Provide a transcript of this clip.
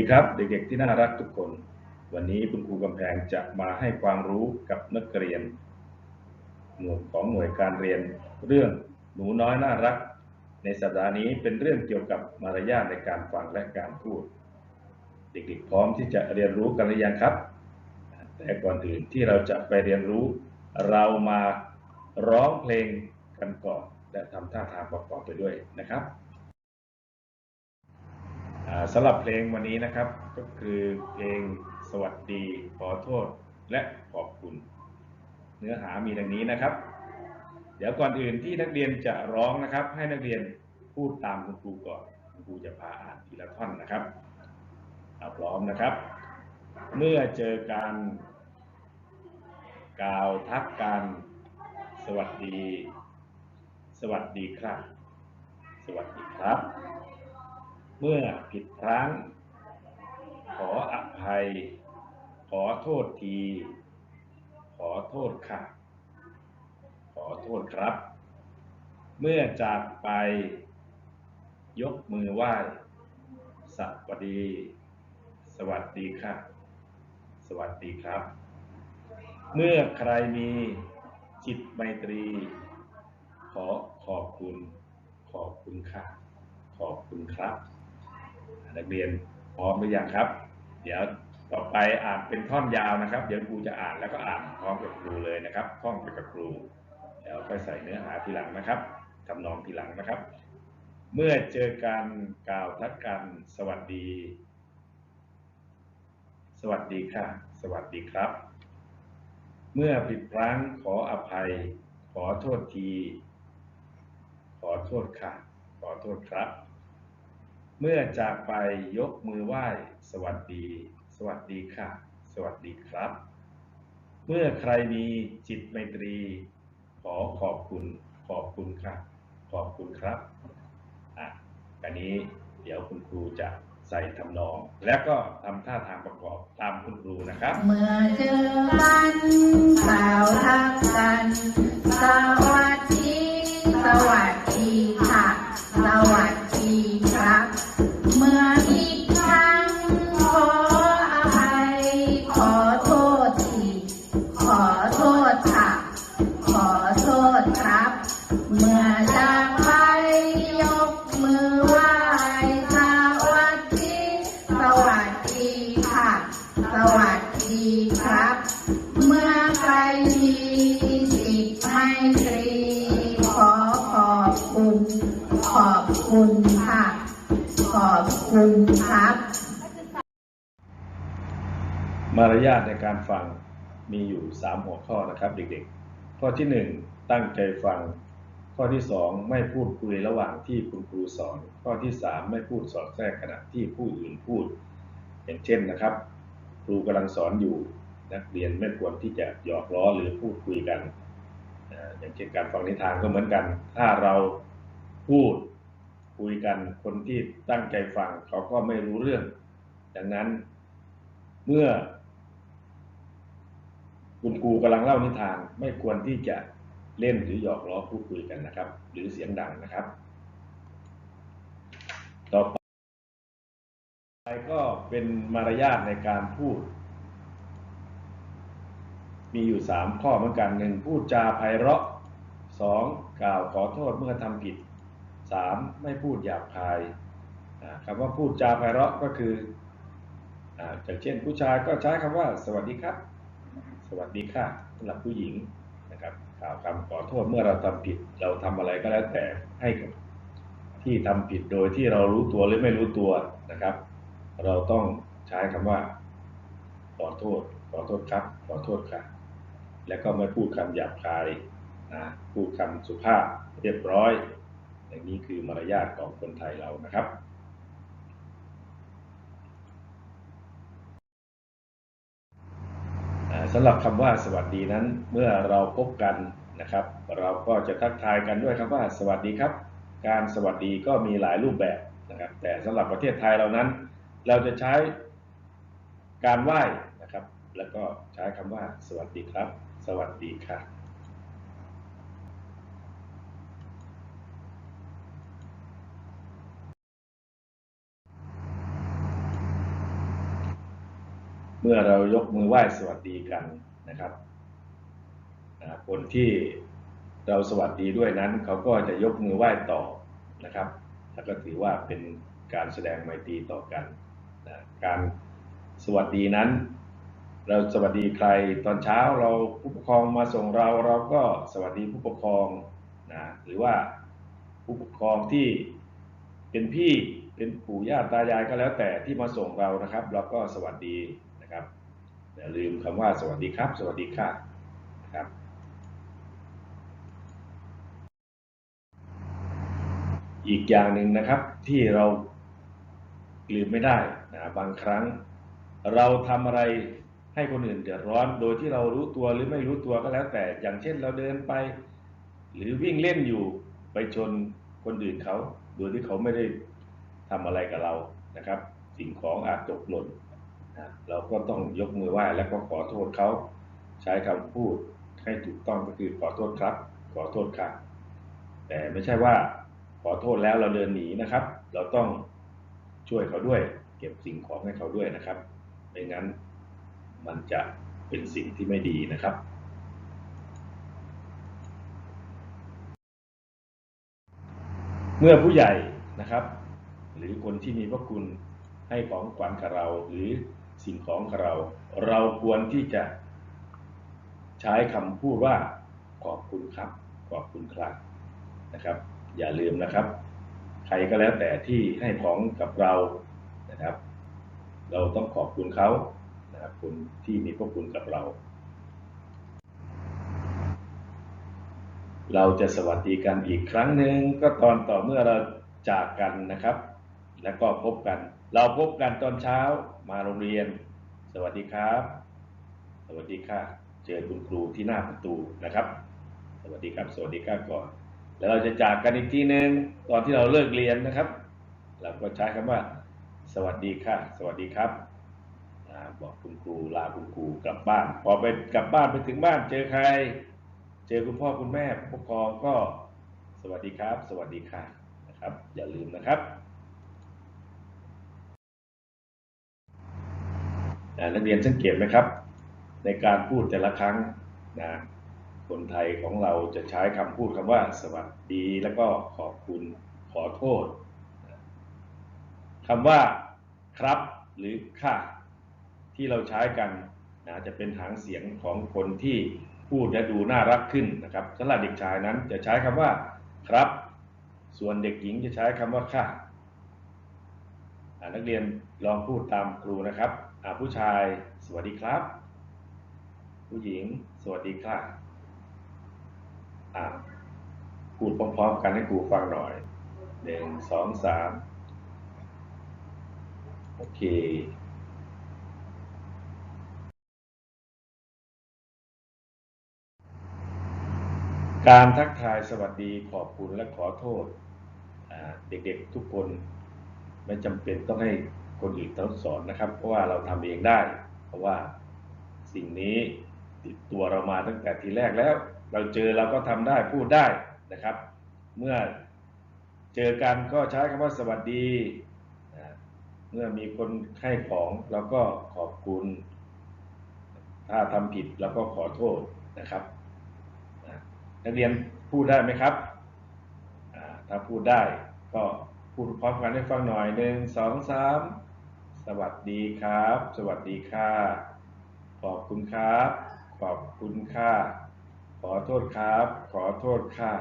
ดีครับ เด็กๆที่น่ารักทุกคน วันนี้คุณครูกำแพงจะมาให้ความรู้กับนักเรียนหมวดของหน่วยการเรียนเรื่องหนูน้อยน่ารัก ในสัปดาห์นี้เป็นเรื่องเกี่ยวกับมารยาทในการฟังและการพูด เด็กๆพร้อมที่จะเรียนรู้กันหรือยังครับ แต่ก่อนอื่นที่เราจะไปเรียนรู้ เรามาร้องเพลงกันก่อนและทำท่าทางประกอบไปด้วยนะครับ สำหรับเพลงวันนี้นะครับก็คือเพลงสวัสดีขอโทษและขอบคุณ เนื้อหามีดังนี้นะครับ เดี๋ยวก่อนอื่นที่นักเรียนจะร้องนะครับ ให้นักเรียนพูดตามคุณครูก่อนคุณครูจะพาอ่านทีละท่อนนะครับเอาพร้อมนะครับ เมื่อเจอการกล่าวทักกันสวัสดี สวัสดีครับ สวัสดีครับ เมื่อผิดพลั้ง ขออภัย ขอโทษที ขอโทษค่ะ ขอโทษครับ เมื่อจากไป ยกมือไหว้ สวัสดี สวัสดีค่ะ สวัสดีครับ เมื่อใครมีจิตไมตรี ขอขอบคุณ ขอบคุณค่ะ ขอบคุณครับ นักเรียนพร้อมหรือยังครับ เดี๋ยวต่อไปอ่านเป็นท่อนยาวนะครับ เดี๋ยวครูจะอ่านแล้วก็อ่านพร้อมกับครูเลยนะครับท่องไปกับครู เดี๋ยวค่อยใส่เนื้อหาทีหลังนะครับทำนองทีหลังนะครับ เมื่อเจอการกล่าวทักกันสวัสดี สวัสดีค่ะ สวัสดีครับ เมื่อผิดพลั้งขออภัย ขอโทษที ขอโทษค่ะ ขอโทษครับ เมื่อจากไปยกมือไหว้ สวัสดี สวัสดีค่ะ สวัสดีครับ เมื่อใครมีจิตไมตรี ขอขอบคุณ ขอบคุณค่ะ ขอบคุณครับ อะอันนี้เดี๋ยวคุณครูจะใส่ทำนอง แล้วก็ทำท่าทางประกอบตามคุณครูนะครับ เมื่อเจอกันกล่าวทักกัน สวัสดี สวัสดีค่ะ สวัสดี เมื่ออีกครั้งขออภัย ขอโทษที ขอโทษค่ะ ขอโทษครับ เมื่อจากไปยกมือไหว้สวัสดี สวัสดีค่ะ สวัสดีครับ เมื่อใครมีจิตไมตรีขอขอบคุณ ขอบคุณค่ะ ขอบคุณครับ มารยาทในการฟังมีอยู่ 3 หัวข้อนะครับเด็กๆ ข้อที่ 1 ตั้งใจฟัง ข้อที่ 2 ไม่พูดคุยระหว่างที่คุณครูสอน ข้อที่ 3 ไม่พูดสอดแทรกขณะที่ผู้อื่นพูด อย่างเช่นนะครับ ครูกำลังสอนอยู่นักเรียนไม่ควรที่จะหยอกล้อหรือพูดคุยกัน อย่างเช่นการฟังนิทานก็เหมือนกัน ถ้าเราพูด คุยกันคนที่ตั้งใจฟังเขาก็ไม่รู้เรื่อง ดังนั้นเมื่อ คุณครูกำลังเล่านิทานไม่ควรที่จะเล่นหรือหยอกล้อพูดคุยกันนะครับ หรือเสียงดังนะครับ ต่อไปก็เป็นมารยาทในการพูด มีอยู่สามข้อเหมือนกันหนึ่งพูดจาไพเราะสองกล่าวขอโทษเมื่อทำผิด สามไม่พูดหยาบคายอ่าคำว่าพูดจาไพเราะก็คืออ่าอย่างเช่นผู้ชายก็ใช้คำว่า สวัสดีครับ สวัสดีค่ะสำหรับผู้หญิงนะครับกล่าวคำขอโทษเมื่อเราทำผิดเราทำอะไรก็แล้วแต่ให้กับที่ทำผิดโดยที่เรารู้ตัวหรือไม่รู้ตัวนะครับ เราต้องใช้คำว่า ขอโทษ ขอโทษครับ ขอโทษค่ะแล้วก็ไม่พูดคำหยาบคายนะพูดคำสุภาพเรียบร้อย อย่างนี้คือมารยาทของคนไทยเรานะครับสำหรับคำว่าสวัสดีนั้น เมื่อเราพบกันนะครับ เราก็จะทักทายกันด้วยคำว่าสวัสดีครับ การสวัสดีก็มีหลายรูปแบบนะครับ แต่สำหรับประเทศไทยเรานั้น เราจะใช้การไหว้นะครับ แล้วก็ใช้คำว่าสวัสดีครับ สวัสดีค่ะ เมื่อเรายกมือไหว้สวัสดีกันนะครับคนที่เราสวัสดีด้วยนั้น เขาก็จะยกมือไหว้ตอบนะครับแล้วก็ถือว่าเป็นการแสดงไมตรีต่อกันนะการสวัสดีนั้น เราสวัสดีใครตอนเช้าเราผู้ปกครองมาส่งเราเราก็สวัสดีผู้ปกครองนะหรือว่าผู้ปกครองที่เป็นพี่เป็นปู่ย่าตายายก็แล้วแต่ที่มาส่งเรานะครับ เราก็สวัสดี นะครับอย่าลืมคำว่าสวัสดีครับ สวัสดีค่ะนะครับอีกอย่างหนึ่งนะครับที่เราลืมไม่ได้นะบางครั้ง เราทำอะไรให้คนอื่นเดือดร้อนโดยที่เรารู้ตัวหรือไม่รู้ตัวก็แล้วแต่ อย่างเช่นเราเดินไป หรือวิ่งเล่นอยู่ไปชนคนอื่นเขา โดยที่เขาไม่ได้ทำอะไรกับเรานะครับ สิ่งของอาจตกหล่น เราก็ต้องยกมือไหว้แล้วก็ขอโทษเขาใช้คำพูดให้ถูกต้องก็คือขอโทษครับ ขอโทษครับแต่ไม่ใช่ว่าขอโทษแล้วเราเดินหนีนะครับ เราต้องช่วยเขาด้วย เก็บสิ่งของให้เขาด้วยนะครับไม่งั้นมันจะเป็นสิ่งที่ไม่ดีนะครับ เมื่อผู้ใหญ่นะครับ หรือคนที่มีพระคุณให้ของขวัญกับเราหรือ สิ่งของเรา เราควรที่จะใช้คำพูดว่าขอบคุณครับขอบคุณครับนะครับ อย่าลืมนะครับ ใครก็แล้วแต่ที่ให้ของกับเรานะครับ เราต้องขอบคุณเขานะครับคุณที่มีพระคุณกับเรา เราจะสวัสดีกันอีกครั้งหนึ่งก็ตอนต่อเมื่อเราจากกันนะครับ แล้วก็พบกัน เราพบกันตอนเช้ามาโรงเรียน สวัสดีครับ สวัสดีค่ะ เจอคุณครูที่หน้าประตูนะครับ สวัสดีครับ สวัสดีครับก่อน แล้วเราจะจากกันอีกทีหนึ่งตอนที่เราเลิกเรียนนะครับ เราก็ใช้คำว่า สวัสดีค่ะ สวัสดีครับบอกคุณครูลาคุณครูกลับบ้าน พอไปกลับบ้านไปถึงบ้าน เจอใคร เจอคุณพ่อคุณแม่ผู้ปกครองก็สวัสดีครับ สวัสดีค่ะนะครับ อย่าลืมนะครับอ่า นักเรียนสังเกตไหมครับ ในการพูดแต่ละครั้งนะคนไทยของเราจะใช้คำพูดคำว่า สวัสดี แล้วก็ขอบคุณขอโทษคำว่าครับหรือค่ะที่เราใช้กันนะจะเป็นหางเสียงของคนที่พูดและดูน่ารักขึ้นนะครับสำหรับเด็กชายนั้นจะใช้คำว่าครับ ส่วนเด็กหญิงจะใช้คำว่าค่ะนักเรียนลองพูดตามครูนะครับ ผู้ชาย สวัสดีครับ ผู้หญิง สวัสดีค่ะอ่าพูดพร้อมๆกันให้ครูฟังหน่อยหนึ่งสองสามโอเคการทักทายสวัสดีขอบคุณและขอโทษอ่าเด็กๆทุกคน ไม่จำเป็นต้องให้ คนอื่นเขาสอนนะครับ เพราะว่าเราทำเองได้ เพราะว่าสิ่งนี้ติดตัวเรามาตั้งแต่ทีแรกแล้ว เราเจอเราก็ทำได้พูดได้นะครับ เมื่อเจอกันก็ใช้คำว่าสวัสดี เมื่อมีคนให้ของเราก็ขอบคุณ ถ้าทำผิดเราก็ขอโทษนะครับนักเรียนพูดได้ไหมครับ ถ้าพูดได้ก็พูดพร้อมกันให้ฟังหน่อยหนึ่งสองสาม สวัสดีครับ สวัสดีค่ะ ขอบคุณครับ ขอบคุณค่ะ ขอโทษครับ ขอโทษค่ะ